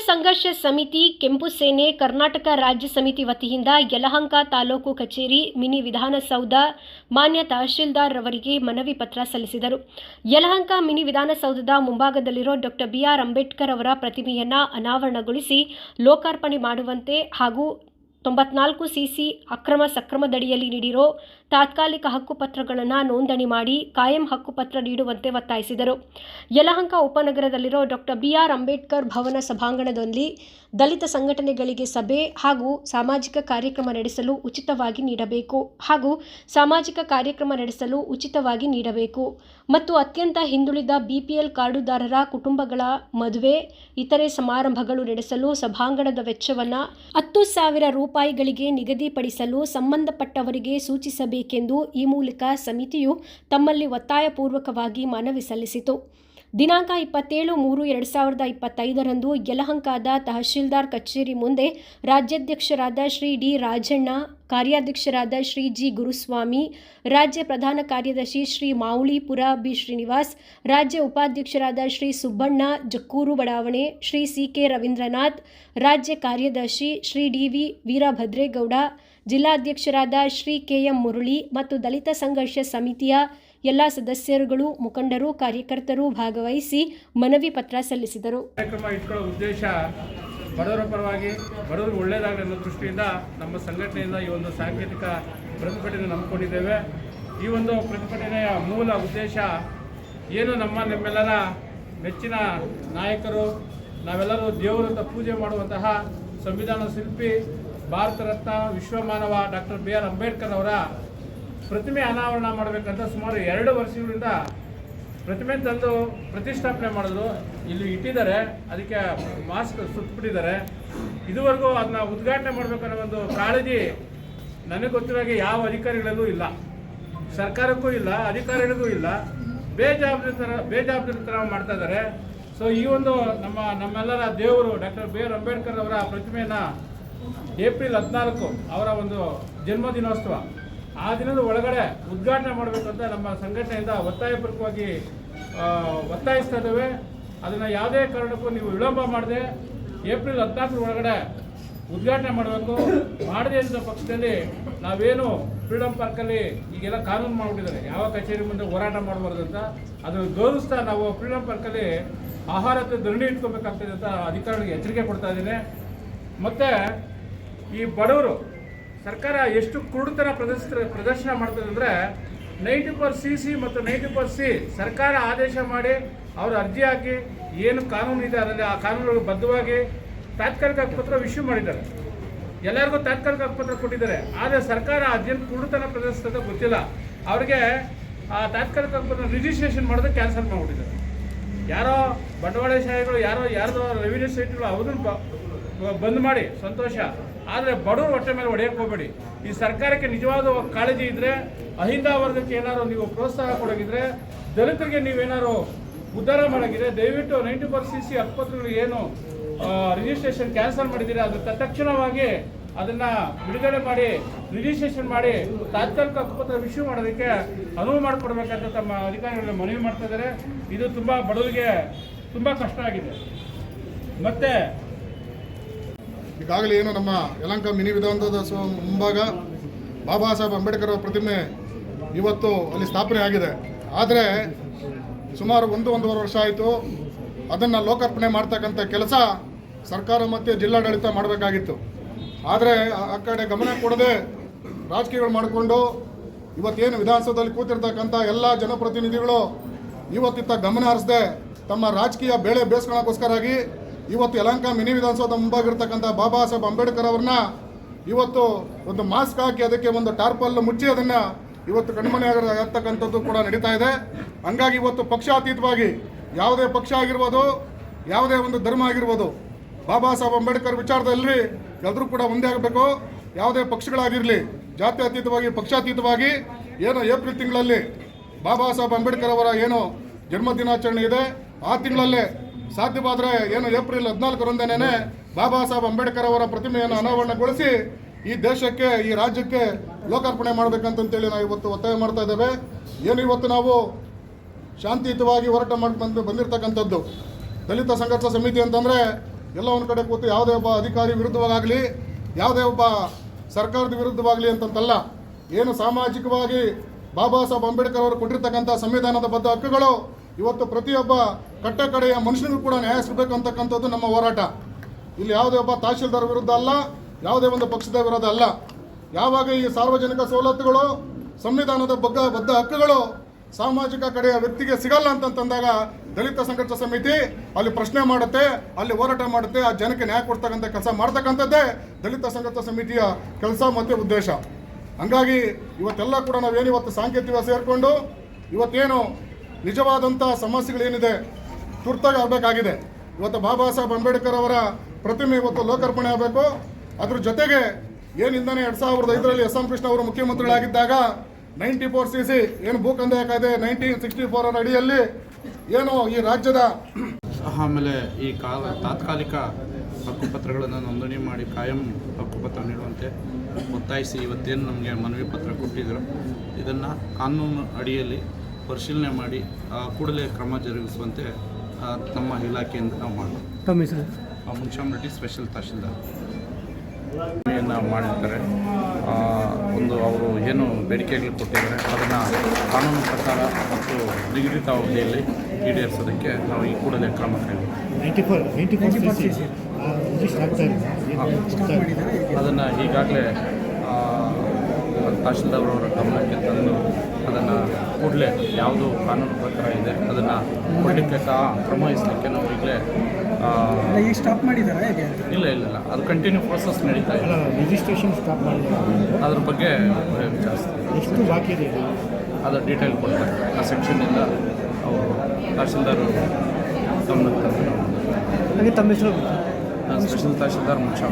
ಸಂಘರ್ಷ ಸಮಿತಿ, ಕೆಂಪು ಸೇನೆ, ಕರ್ನಾಟಕ ರಾಜ್ಯ ಸಮಿತಿ ವತಿಯಿಂದ ಯಲಹಂಕ ತಾಲೂಕು ಕಚೇರಿ, ಮಿನಿ ವಿಧಾನಸೌಧ ಮಾನ್ಯ ತಹಶೀಲ್ದಾರ್ ರವರಿಗೆ ಮನವಿ ಪತ್ರ ಸಲ್ಲಿಸಿದರು. ಯಲಹಂಕ ಮಿನಿ ವಿಧಾನಸೌಧದ ಮುಂಭಾಗದಲ್ಲಿರೋ ಡಾಕ್ಟರ್ ಬಿಆರ್ ಅಂಬೇಡ್ಕರ್ ಅವರ ಪ್ರತಿಮೆಯನ್ನು ಅನಾವರಣಗೊಳಿಸಿ ಲೋಕಾರ್ಪಣೆ ಮಾಡುವಂತೆ ಹಾಗೂ ತೊಂಬತ್ನಾಲ್ಕು ಸಿಸಿ ಅಕ್ರಮ ಸಕ್ರಮದಡಿಯಲ್ಲಿ ನೀಡಿರೋ ತಾತ್ಕಾಲಿಕ ಹಕ್ಕುಪತ್ರಗಳನ್ನು ನೋಂದಣಿ ಮಾಡಿ ಕಾಯಂ ಹಕ್ಕುಪತ್ರ ನೀಡುವಂತೆ ಒತ್ತಾಯಿಸಿದರು. Yelahanka ಉಪನಗರದಲ್ಲಿರೋ doctor B R Ambedkar Bhavan ಸಭಾಂಗಣದಲ್ಲಿ ದಲಿತ ಸಂಘಟನೆಗಳಿಗೆ ಸಭೆ ಹಾಗೂ ಸಾಮಾಜಿಕ ಕಾರ್ಯಕ್ರಮ ನಡೆಸಲು ಉಚಿತವಾಗಿ ನೀಡಬೇಕು ಹಾಗೂ ಸಾಮಾಜಿಕ ಕಾರ್ಯಕ್ರಮ ನಡೆಸಲು ಉಚಿತವಾಗಿ ನೀಡಬೇಕು ಮತ್ತು ಅತ್ಯಂತ ಹಿಂದುಳಿದ ಬಿಪಿಎಲ್ ಕಾರ್ಡುದಾರರ ಕುಟುಂಬಗಳ ಮದುವೆ, ಇತರೆ ಸಮಾರಂಭಗಳು ನಡೆಸಲು ಸಭಾಂಗಣದ ವೆಚ್ಚವನ್ನು ಹತ್ತು ಸಾವಿರ ರೂಪಾಯಿಗಳಿಗೆ ನಿಗದಿಪಡಿಸಲು ಸಂಬಂಧಪಟ್ಟವರಿಗೆ ಸೂಚಿಸಬೇಕೆಂದು ಈ ಮೂಲಕ ಸಮಿತಿಯು ತಮ್ಮಲ್ಲಿ ಒತ್ತಾಯಪೂರ್ವಕವಾಗಿ ಮನವಿ ಸಲ್ಲಿಸಿತು. ದಿನಾಂಕ ಇಪ್ಪತ್ತೇಳು ಮೂರು ಎರಡು ಸಾವಿರದ ಇಪ್ಪತ್ತೈದರಂದು ಯಲಹಂಕದ ತಹಶೀಲ್ದಾರ್ ಕಚೇರಿ ಮುಂದೆ ರಾಜ್ಯಾಧ್ಯಕ್ಷರಾದ ಶ್ರೀ ಡಿ ರಾಜಣ್ಣ, ಕಾರ್ಯಾಧ್ಯಕ್ಷರಾದ ಶ್ರೀ ಜಿ ಗುರುಸ್ವಾಮಿ, ರಾಜ್ಯ ಪ್ರಧಾನ ಕಾರ್ಯದರ್ಶಿ ಶ್ರೀ ಮಾವುಳಿಪುರ ಬಿ ಶ್ರೀನಿವಾಸ್, ರಾಜ್ಯ ಉಪಾಧ್ಯಕ್ಷರಾದ ಶ್ರೀ ಸುಬ್ಬಣ್ಣ, ಜಕ್ಕೂರು ಬಡಾವಣೆ ಶ್ರೀ ಸಿ ಕೆ ರವೀಂದ್ರನಾಥ್, ರಾಜ್ಯ ಕಾರ್ಯದರ್ಶಿ ಶ್ರೀ ಡಿ ವಿ ವೀರಭದ್ರೇಗೌಡ ಜಿಲ್ಲಾಧ್ಯಕ್ಷರಾದ ಶ್ರೀ ಕೆ ಎಂ ಮುರಳಿ ಮತ್ತು ದಲಿತ ಸಂಘರ್ಷ ಸಮಿತಿಯ ಎಲ್ಲ ಸದಸ್ಯರುಗಳು, ಮುಖಂಡರು, ಕಾರ್ಯಕರ್ತರು ಭಾಗವಹಿಸಿ ಮನವಿ ಪತ್ರ ಸಲ್ಲಿಸಿದರು. ಕಾರ್ಯಕ್ರಮ ಇಟ್ಕೊಳ್ಳೋ ಉದ್ದೇಶ ಬಡವರ ಪರವಾಗಿ, ಬಡವರು ಒಳ್ಳೆಯದಾಗಲಿ ಅನ್ನೋ ದೃಷ್ಟಿಯಿಂದ ನಮ್ಮ ಸಂಘಟನೆಯಿಂದ ಈ ಒಂದು ಸಾಂಕೇತಿಕ ಪ್ರತಿಭಟನೆ ನಂಬಿಕೊಂಡಿದ್ದೇವೆ ಈ ಒಂದು ಪ್ರತಿಭಟನೆಯ ಮೂಲ ಉದ್ದೇಶ ಏನು ನಮ್ಮ ನಮ್ಮೆಲ್ಲರ ನೆಚ್ಚಿನ ನಾಯಕರು, ನಾವೆಲ್ಲರೂ ದೇವರಂತ ಪೂಜೆ ಮಾಡುವಂತಹ ಸಂವಿಧಾನ ಶಿಲ್ಪಿ ಭಾರತ ರತ್ನ ವಿಶ್ವಮಾನವ ಡಾಕ್ಟರ್ ಬಿ ಆರ್ ಅಂಬೇಡ್ಕರ್ ಅವರ ಪ್ರತಿಮೆ ಅನಾವರಣ ಮಾಡಬೇಕಂತ ಸುಮಾರು ಎರಡು ವರ್ಷಗಳಿಂದ ಪ್ರತಿಮೆ ತಂದು ಪ್ರತಿಷ್ಠಾಪನೆ ಮಾಡಿದ್ರು. ಇಲ್ಲಿ ಇಟ್ಟಿದ್ದಾರೆ. ಅದಕ್ಕೆ ಮಾಸ್ಕ್ ಸುತ್ತಬಿಟ್ಟಿದ್ದಾರೆ ಇದುವರೆಗೂ ಅದನ್ನ ಉದ್ಘಾಟನೆ ಮಾಡಬೇಕನ್ನೋ ಒಂದು ಕಾಳಜಿ ನನಗೆ ಗೊತ್ತಿರೋಗೆ ಯಾವ ಅಧಿಕಾರಿಗಳಲ್ಲೂ ಇಲ್ಲ. ಸರ್ಕಾರಕ್ಕೂ ಇಲ್ಲ, ಅಧಿಕಾರಿಗಳಿಗೂ ಇಲ್ಲ. ಬೇಜವಾಬ್ದಾರಿ ಥರ ಬೇಜವಾಬ್ದಾರಿ ಥರ ಮಾಡ್ತಾ ಇದ್ದಾರೆ. ಸೊ ಈ ಒಂದು ನಮ್ಮ ನಮ್ಮೆಲ್ಲರ ದೇವರು ಡಾಕ್ಟರ್ ಬಿ ಆರ್ ಅಂಬೇಡ್ಕರ್ ಅವರ ಪ್ರತಿಮೆಯನ್ನು ಏಪ್ರಿಲ್ ಹದಿನಾಲ್ಕು ಅವರ ಒಂದು ಜನ್ಮದಿನೋತ್ಸವ. ಆ ದಿನದ ಒಳಗಡೆ ಉದ್ಘಾಟನೆ ಮಾಡಬೇಕು ಅಂತ ನಮ್ಮ ಸಂಘಟನೆಯಿಂದ ಒತ್ತಾಯಪೂರ್ವಕವಾಗಿ ಒತ್ತಾಯಿಸ್ತಾ ಇದ್ದೇವೆ. ಅದನ್ನು ಯಾವುದೇ ಕಾರಣಕ್ಕೂ ನೀವು ವಿಳಂಬ ಮಾಡದೆ ಏಪ್ರಿಲ್ ಹದಿನಾಲ್ಕರ ಒಳಗಡೆ ಉದ್ಘಾಟನೆ ಮಾಡಬೇಕು. ಮಾಡದೇ ಇದ್ದ ಪಕ್ಷದಲ್ಲಿ ನಾವೇನು ಫ್ರೀಡಮ್ ಪಾರ್ಕಲ್ಲಿ ಈಗೆಲ್ಲ ಕಾನೂನು ಮಾಡಿಬಿಟ್ಟಿದ್ದಾರೆ. ಯಾವ ಕಚೇರಿ ಮುಂದೆ ಹೋರಾಟ ಮಾಡಬಾರ್ದು ಅಂತ ಅದನ್ನು ಗೌರವಿಸ್ತಾ ನಾವು ಫ್ರೀಡಮ್ ಪಾರ್ಕಲ್ಲಿ ಆಹಾರದ ಧರಣಿ ಇಟ್ಕೋಬೇಕಾಗ್ತದೆ ಅಂತ ಅಧಿಕಾರಿಗಳಿಗೆ ಎಚ್ಚರಿಕೆ ಕೊಡ್ತಾ ಇದ್ದೀನಿ. ಮತ್ತು ಈ ಬಡವರು ಸರ್ಕಾರ ಎಷ್ಟು ಕುರುಡುತನ ಪ್ರದರ್ಶ ಪ್ರದರ್ಶನ ಮಾಡ್ತದೆ ಅಂದರೆ ನೈಂಟಿ ಪರ್ ಸಿ ಸಿ ಮತ್ತು ನೈಂಟಿ ಪರ್ ಸಿ ಸರ್ಕಾರ ಆದೇಶ ಮಾಡಿ ಅವರು ಅರ್ಜಿ ಹಾಕಿ ಏನು ಕಾನೂನು ಇದೆ ಅದರಲ್ಲಿ ಆ ಕಾನೂನುಗಳಿಗೆ ಬದ್ಧವಾಗಿ ತಾತ್ಕಾಲಿಕ ಹಕ್ಕುಪತ್ರ ಇಶ್ಯೂ ಮಾಡಿದ್ದಾರೆ. ಎಲ್ಲರಿಗೂ ತಾತ್ಕಾಲಿಕ ಹಕ್ಕುಪತ್ರ ಕೊಟ್ಟಿದ್ದಾರೆ. ಆದರೆ ಸರ್ಕಾರ ಅದೇನು ಕುರುಡುತನ ಪ್ರದರ್ಶಿಸ್ತದೆ ಗೊತ್ತಿಲ್ಲ. ಅವರಿಗೆ ಆ ತಾತ್ಕಾಲಿಕ ಹಕ್ಕುಪತ್ರ ರಿಜಿಸ್ಟ್ರೇಷನ್ ಮಾಡೋದು ಕ್ಯಾನ್ಸಲ್ ಮಾಡಿಬಿಟ್ಟಿದ್ದಾರೆ. ಯಾರೋ ಬಂಡವಾಳಶಾಹಿಗಳು ಯಾರೋ ಯಾರದೋ ರೆವಿನ್ಯೂ ಸೈಟ್ಗಳು ಅವ್ರನ್ನ ಬಂದ್ ಮಾಡಿ, ಸಂತೋಷ. ಆದರೆ ಬಡವರು ಹೊಟ್ಟೆ ಮೇಲೆ ಒಡೆಯಕ್ಕೆ ಹೋಗಬೇಡಿ. ಈ ಸರ್ಕಾರಕ್ಕೆ ನಿಜವಾದ ಕಾಳಜಿ ಇದ್ರೆ, ಅಹಿಂದ ವರ್ಗಕ್ಕೆ ಏನಾದ್ರು ನೀವು ಪ್ರೋತ್ಸಾಹ ಕೊಡೋಗಿದ್ರೆ ದಲಿತರಿಗೆ ನೀವೇನಾದ್ರು ಉದ್ಧಾರ ಮಾಡೋಗಿದ್ರೆ ದಯವಿಟ್ಟು ನೈಂಟಿ ಪರ್ಸೆಂಟ್ ಸಿ ಸಿ ಏನು ರಿಜಿಸ್ಟ್ರೇಷನ್ ಕ್ಯಾನ್ಸಲ್ ಮಾಡಿದ್ದೀರಿ ಅದು ತತ್ಕ್ಷಣವಾಗಿ ಅದನ್ನ ಬಿಡುಗಡೆ ಮಾಡಿ ರಿಜಿಸ್ಟ್ರೇಷನ್ ಮಾಡಿ ತಾತ್ಕಾಲಿಕ ಆಸ್ಪತ್ರೆ ಇಶ್ಯೂ ಮಾಡೋದಕ್ಕೆ ಅನುವು ಮಾಡಿಕೊಡ್ಬೇಕಂತ ತಮ್ಮ ಅಧಿಕಾರಿಗಳು ಮನವಿ ಮಾಡ್ತಾ ಇದ್ದಾರೆ. ಇದು ತುಂಬ ಬಡವರಿಗೆ ತುಂಬ ಕಷ್ಟ ಆಗಿದೆ. ಮತ್ತೆ ಈಗಾಗಲೇ ಏನು ನಮ್ಮ ಯಲಂಕ ಮಿನಿ ವಿಧಾನದ ಮುಂಭಾಗ ಬಾಬಾ ಸಾಹೇಬ್ ಅಂಬೇಡ್ಕರ್ ಅವರ ಪ್ರತಿಮೆ ಇವತ್ತು ಅಲ್ಲಿ ಸ್ಥಾಪನೆ ಆಗಿದೆ. ಆದರೆ ಸುಮಾರು ಒಂದು, ಒಂದೂವರೆ ವರ್ಷ ಆಯಿತು. ಅದನ್ನು ಲೋಕಾರ್ಪಣೆ ಮಾಡ್ತಕ್ಕಂಥ ಕೆಲಸ ಸರ್ಕಾರ ಮತ್ತು ಜಿಲ್ಲಾಡಳಿತ ಮಾಡಬೇಕಾಗಿತ್ತು. ಆದರೆ ಆ- ಕಡೆ ಗಮನ ಕೊಡದೆ ರಾಜಕೀಯಗಳು ಮಾಡಿಕೊಂಡು ಇವತ್ತೇನು ವಿಧಾನಸೌಧದಲ್ಲಿ ಕೂತಿರ್ತಕ್ಕಂಥ ಎಲ್ಲ ಜನಪ್ರತಿನಿಧಿಗಳು ಇವತ್ತಿತ್ತ ಗಮನ ಹರಿಸದೆ ತಮ್ಮ ರಾಜಕೀಯ ಬೇಳೆ ಬೇಯಿಸ್ಕೊಳ್ಳೋಕ್ಕೋಸ್ಕರಾಗಿ ಇವತ್ತು ಯಲಂಕ ಮಿನಿ ವಿಧಾನಸೌಧ ಮುಂಭಾಗಿರ್ತಕ್ಕಂಥ ಬಾಬಾ ಸಾಹೇಬ್ ಅಂಬೇಡ್ಕರ್ ಅವ್ರನ್ನ ಇವತ್ತು ಒಂದು ಮಾಸ್ಕ್ ಹಾಕಿ ಅದಕ್ಕೆ ಒಂದು ಟಾರ್ಪಲ್ ಮುಚ್ಚಿ ಅದನ್ನು ಇವತ್ತು ಕಣ್ಮನೆ ಆಗತಕ್ಕಂಥದ್ದು ಕೂಡ ನಡೀತಾ ಇದೆ. ಹಂಗಾಗಿ ಇವತ್ತು ಪಕ್ಷಾತೀತವಾಗಿ ಯಾವುದೇ ಪಕ್ಷ ಆಗಿರ್ಬೋದು, ಯಾವುದೇ ಒಂದು ಧರ್ಮ ಆಗಿರ್ಬೋದು, ಬಾಬಾ ಸಾಹೇಬ್ ಅಂಬೇಡ್ಕರ್ ವಿಚಾರದಲ್ಲಿ ಎಲ್ಲರೂ ಕೂಡ ಒಂದೇ ಆಗಬೇಕು. ಯಾವುದೇ ಪಕ್ಷಗಳಾಗಿರಲಿ ಜಾತ್ಯತೀತವಾಗಿ ಪಕ್ಷಾತೀತವಾಗಿ ಏನು ಏಪ್ರಿಲ್ ತಿಂಗಳಲ್ಲಿ ಬಾಬಾ ಸಾಹೇಬ್ ಅಂಬೇಡ್ಕರ್ ಅವರ ಏನು ಜನ್ಮ ದಿನಾಚರಣೆ ಇದೆ. ಆ ತಿಂಗಳಲ್ಲೇ ಸಾಧ್ಯವಾದರೆ ಏನು ಏಪ್ರಿಲ್ ಹದಿನಾಲ್ಕರಂದೇನೆ ಬಾಬಾ ಸಾಹೇಬ್ ಅಂಬೇಡ್ಕರ್ ಅವರ ಪ್ರತಿಮೆಯನ್ನು ಅನಾವರಣಗೊಳಿಸಿ ಈ ದೇಶಕ್ಕೆ, ಈ ರಾಜ್ಯಕ್ಕೆ ಲೋಕಾರ್ಪಣೆ ಮಾಡಬೇಕಂತಂತೇಳಿ ನಾವು ಇವತ್ತು ಒತ್ತಾಯ ಮಾಡ್ತಾ ಇದ್ದೇವೆ. ಏನು ಇವತ್ತು ನಾವು ಶಾಂತಿಯುತವಾಗಿ ಹೋರಾಟ ಮಾಡ್ಕೊಂಡು ಬಂದು ಬಂದಿರತಕ್ಕಂಥದ್ದು. ದಲಿತ ಸಂಘರ್ಷ ಸಮಿತಿ ಅಂತಂದರೆ ಎಲ್ಲ ಒಂದು ಕಡೆ ಕೂತು ಯಾವುದೇ ಒಬ್ಬ ಅಧಿಕಾರಿ ವಿರುದ್ಧವಾಗಲಿ, ಯಾವುದೇ ಒಬ್ಬ ಸರ್ಕಾರದ ವಿರುದ್ಧವಾಗಲಿ ಅಂತಂತಲ್ಲ, ಏನು ಸಾಮಾಜಿಕವಾಗಿ ಬಾಬಾ ಸಾಹೇಬ್ ಅಂಬೇಡ್ಕರ್ ಅವರು ಕೊಟ್ಟಿರ್ತಕ್ಕಂಥ ಸಂವಿಧಾನದ ಬದ್ಧ ಹಕ್ಕುಗಳು ಇವತ್ತು ಪ್ರತಿಯೊಬ್ಬ ಕಟ್ಟ ಕಡೆಯ ಮನುಷ್ಯನಿಗೂ ಕೂಡ ನ್ಯಾಯ ಸಿಗಬೇಕು ಅಂತಕ್ಕಂಥದ್ದು ನಮ್ಮ ಹೋರಾಟ. ಇಲ್ಲಿ ಯಾವುದೇ ಒಬ್ಬ ತಹಶೀಲ್ದಾರ್ ವಿರುದ್ಧ ಅಲ್ಲ, ಯಾವುದೇ ಒಂದು ಪಕ್ಷದ ವಿರೋಧ ಅಲ್ಲ. ಯಾವಾಗ ಈ ಸಾರ್ವಜನಿಕ ಸವಲತ್ತುಗಳು, ಸಂವಿಧಾನದ ಬಗ್ಗ, ಬದ್ಧ ಹಕ್ಕುಗಳು ಸಾಮಾಜಿಕ ಕಡೆಯ ವ್ಯಕ್ತಿಗೆ ಸಿಗಲ್ಲ ಅಂತಂತಂದಾಗ ದಲಿತ ಸಂಘರ್ಷ ಸಮಿತಿ ಅಲ್ಲಿ ಪ್ರಶ್ನೆ ಮಾಡುತ್ತೆ, ಅಲ್ಲಿ ಹೋರಾಟ ಮಾಡುತ್ತೆ, ಆ ಜನಕ್ಕೆ ನ್ಯಾಯ ಕೊಡ್ತಕ್ಕಂಥ ಕೆಲಸ ಮಾಡ್ತಕ್ಕಂಥದ್ದೇ ದಲಿತ ಸಂಘರ್ಷ ಸಮಿತಿಯ ಕೆಲಸ ಮತ್ತು ಉದ್ದೇಶ. ಹಂಗಾಗಿ ಇವತ್ತೆಲ್ಲ ಕೂಡ ನಾವೇನು ಇವತ್ತು ಸಾಂಕೇತಿಕ ಸೇರಿಕೊಂಡು, ಇವತ್ತೇನು ನಿಜವಾದಂಥ ಸಮಸ್ಯೆಗಳೇನಿದೆ ತುರ್ತಾಗಿ ಆಗಬೇಕಾಗಿದೆ. ಇವತ್ತು ಬಾಬಾ ಸಾಹೇಬ್ ಅಂಬೇಡ್ಕರ್ ಅವರ ಪ್ರತಿಮೆ ಇವತ್ತು ಲೋಕಾರ್ಪಣೆ ಆಗಬೇಕು. ಅದ್ರ ಜೊತೆಗೆ ಏನಿಂದಾನೆ ಎರಡು ಸಾವಿರದ ಐದರಲ್ಲಿ ಎಸ್ ಎಂ ಕೃಷ್ಣ ಅವರು ಮುಖ್ಯಮಂತ್ರಿಗಳಾಗಿದ್ದಾಗ ನೈಂಟಿ ಫೋರ್ ಸಿ ಸಿ ಏನು ಭೂ ಕಾಯ್ದೆ ನೈನ್ಟೀನ್ ಸಿಕ್ಸ್ಟಿ ಫೋರ್ ಅಡಿಯಲ್ಲಿ ಏನು ಈ ರಾಜ್ಯದ ಆಮೇಲೆ ಈ ಕಾಲ ತಾತ್ಕಾಲಿಕ ಹಕ್ಕುಪತ್ರಗಳನ್ನು ನೋಂದಣಿ ಮಾಡಿ ಕಾಯಂ ಹಕ್ಕುಪತ್ರ ನೀಡುವಂತೆ ಒತ್ತಾಯಿಸಿ ಇವತ್ತೇನು ನಮಗೆ ಮನವಿ ಪತ್ರ ಕೊಟ್ಟಿದ್ದರು ಇದನ್ನು ಕಾನೂನು ಅಡಿಯಲ್ಲಿ ಪರಿಶೀಲನೆ ಮಾಡಿ ಆ, ಕೂಡಲೇ ಕ್ರಮ ಜರುಗಿಸುವಂತೆ ಆ, ನಮ್ಮ ಇಲಾಖೆಯಿಂದ ನಾವು ಮಾಡ್ತೀವಿ ತಮ್ಮ ಹೆಸರು? ಮುನ್ಶಾಮ್ ರೆಡ್ಡಿ ಸ್ಪೆಷಲ್ ತಹಶೀಲ್ದಾರ್. ಮಾಡಿರ್ತಾರೆ ಆ, ಒಂದು ಅವರು ಏನು ಬೇಡಿಕೆಗಳು ಕೊಟ್ಟಿದ್ದಾರೆ ಅದನ್ನು ಕಾನೂನು ಪ್ರಕಾರ ಮತ್ತು ನಿಗದಿತ ಅವಧಿಯಲ್ಲಿ ಈಡೇರಿಸೋದಕ್ಕೆ ನಾವು ಈ ಕೂಡಲೇ ಕ್ರಮ ಕೈಗೊಳ್ಳುತ್ತೇವೆ ninety four ninety four register ಆಗ್ತಾ ಇದೆ. ಅದನ್ನು ಈಗಾಗಲೇ ತಹಶೀಲ್ದಾರ್ ಅವರ ಗಮನಕ್ಕೆ ತಂದು ಕೂಡಲೇ ಯಾವುದು ಕಾನೂನು ಪ್ರಕಾರ ಇದೆ ಅದನ್ನು ಕೊಡಲಿಕ್ಕೆ ಕ್ರಮ ವಹಿಸಲಿಕ್ಕೆ ನಾವು ಈಗಲೇ ಈಗ ಸ್ಟಾಪ್ ಮಾಡಿದ್ದಾರೆ ಹೇಗೆ? ಇಲ್ಲ ಇಲ್ಲ ಇಲ್ಲ. ಅದು ಕಂಟಿನ್ಯೂ ಪ್ರೋಸೆಸ್ ನಡೀತಾ ಇಲ್ಲ ರಿಜಿಸ್ಟ್ರೇಷನ್ ಸ್ಟಾಪ್ ಮಾಡಿದ್ದಾರೆ ಅದ್ರ ಬಗ್ಗೆ ವಿಚಾರಿಸ್ತೀವಿ ಎಷ್ಟು ಬಾಕಿ ಇದೆ? ಅದು ಡೀಟೇಲ್ ಕೊಡ್ತಾರೆ ಆ ಸೆಕ್ಷನ್ನಿಂದ ಅವರು ತಹಶೀಲ್ದಾರ್ ಗಮನಕ್ಕೆ ತಂದು ಹಾಗೆ ತಮ್ಮ ಹೆಸರು? ಸ್ಪೆಷಲ್ ತಹಶೀಲ್ದಾರ್ ಮುಖ್ಯ